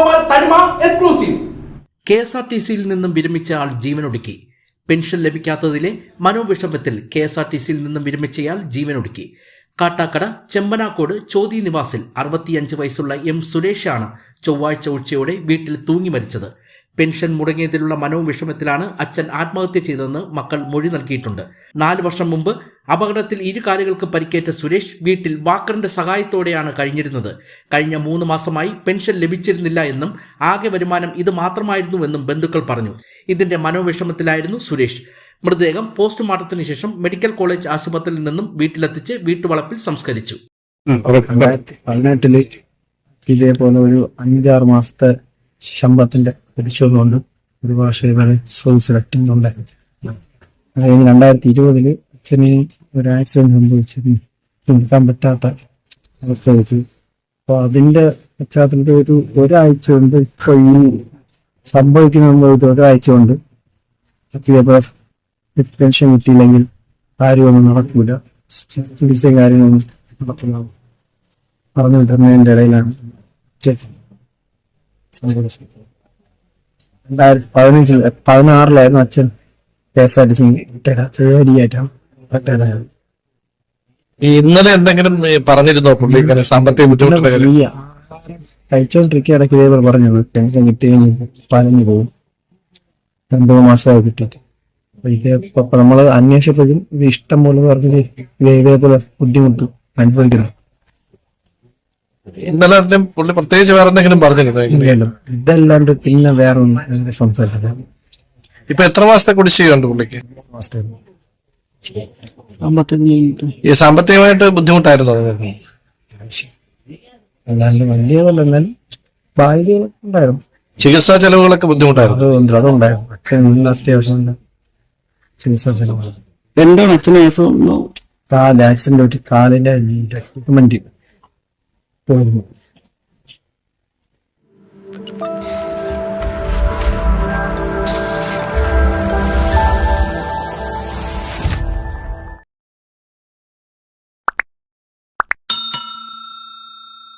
വേണുഗോപാൽ തനിമ exclusive K S R T സിയിൽ നിന്നും വിരമിച്ച ആൾ ജീവനൊടുക്കി. പെൻഷൻ ലഭിക്കാത്തതിലെ മനോവിഷമത്തിൽ കെ എസ് ആർ ടി സിയിൽ നിന്നും വിരമിച്ചയാൾ ജീവനൊടുക്കി. കാട്ടാക്കട ചെമ്പനാക്കോട് ചോതി നിവാസിൽ അറുപത്തിയഞ്ച് വയസ്സുള്ള എം സുരേഷാണ് ചൊവ്വാഴ്ച ഉച്ചയോടെ വീട്ടിൽ തൂങ്ങി മരിച്ചത്. പെൻഷൻ മുടങ്ങിയതിലുള്ള മനോവിഷമത്തിലാണ് അച്ഛൻ ആത്മഹത്യ ചെയ്തതെന്ന് മക്കൾ മൊഴി നൽകിയിട്ടുണ്ട്. നാല് വർഷം മുമ്പ് അപകടത്തിൽ ഇരു കാലുകൾക്ക് പരിക്കേറ്റ സുരേഷ് വീട്ടിൽ വാക്കറിന്റെ സഹായത്തോടെയാണ് കഴിഞ്ഞിരുന്നത്. കഴിഞ്ഞ മൂന്ന് മാസമായി പെൻഷൻ ലഭിച്ചിരുന്നില്ല എന്നും ആകെ വരുമാനം ഇത് മാത്രമായിരുന്നുവെന്നും ബന്ധുക്കൾ പറഞ്ഞു. ഇതിന്റെ മനോവിഷമത്തിലായിരുന്നു സുരേഷ്. മൃതദേഹം പോസ്റ്റ്മോർട്ടത്തിന് ശേഷം മെഡിക്കൽ കോളേജ് ആശുപത്രിയിൽ നിന്നും വീട്ടിലെത്തിച്ച് വീട്ടുവളപ്പിൽ സംസ്കരിച്ചു. ഇതേപോലെ ഒരു അഞ്ചാറ് മാസത്തെ ശമ്പളത്തിന്റെ പിടിച്ചത് കൊണ്ട് ഒരു ഭാഷ വരെ സെലക്ട് ഉണ്ടായിരുന്നു അത് കഴിഞ്ഞ് രണ്ടായിരത്തി ഇരുപതിൽ അച്ഛന് ഒരു ആക്സിഡന്റ് സംഭവിച്ചു നിൽക്കാൻ പറ്റാത്ത അവസ്ഥ വെച്ചു അപ്പൊ അതിന്റെ പശ്ചാത്തലത്തിൽ ഒരു ഒരാഴ്ച കൊണ്ട് ഇപ്പൊ ഈ സംഭവിക്കുന്ന സംഭവിച്ച ഒരാഴ്ച കൊണ്ട് ഇതേപോലെ പെൻഷൻ കിട്ടിയില്ലെങ്കിൽ കാര്യമൊന്നും നടക്കൂല. ചികിത്സയും കാര്യങ്ങളൊന്നും നടക്കില്ല. പറഞ്ഞു വിട്ടുന്നതിന്റെ ഇടയിലാണ് സംഭവിച്ചത്. രണ്ടായിരത്തി പതിനഞ്ചിൽ പതിനാറിലായിരുന്നു അച്ഛൻ K S R T C റിട്ടയർഡായിട്ടാണ് retired ആയത് ഈ ഇന്നലെ എന്തെങ്കിലും പറഞ്ഞിരുന്നോ സാമ്പത്തിക ഫ്രീയാ. കഴിച്ചോണ്ടിരിക്കുക ഇടയ്ക്ക് ഇതേപോലെ പറഞ്ഞത്. ടെൻഷൻ കിട്ടി പറഞ്ഞു പോകും രണ്ടു മാസമായി കിട്ടിയിട്ട്. അപ്പൊ ഇതേ നമ്മൾ അന്വേഷിച്ചപ്പോഴും ഇത് ഇഷ്ടം പോലെ പറഞ്ഞത് ഇത് ഇതേപോലെ ബുദ്ധിമുട്ട് അനുഭവിക്കുന്നു. ഇന്നലെ എന്തെങ്കിലും പുള്ളി പ്രത്യേകിച്ച് വേറെ എന്തെങ്കിലും പറഞ്ഞിരുന്നോ ഇതല്ലാണ്ട് പിന്നെ വേറെ ഒന്നും സംസാരിച്ചില്ല ഇപ്പൊ എത്ര മാസത്തെ കുടിശ്ശികയുണ്ട് പുള്ളിക്ക്? ഈ സാമ്പത്തികമായിട്ട് ബുദ്ധിമുട്ടായിരുന്നു അല്ലാണ്ട് വലിയതല്ല എന്നാലും ബാധ്യതകളൊക്കെ ഉണ്ടായിരുന്നു. ചികിത്സാ ചെലവുകളൊക്കെ ബുദ്ധിമുട്ടായിരുന്നു. അത് അതുണ്ടായിരുന്നു. അച്ഛൻ നല്ല അത്യാവശ്യം ചികിത്സാ ചെലവുകൾ എന്താണ് അച്ഛന് ആക്സിഡന്റ് പറ്റി കാലിന്റെ ട്രീറ്റ്മെന്റ് 不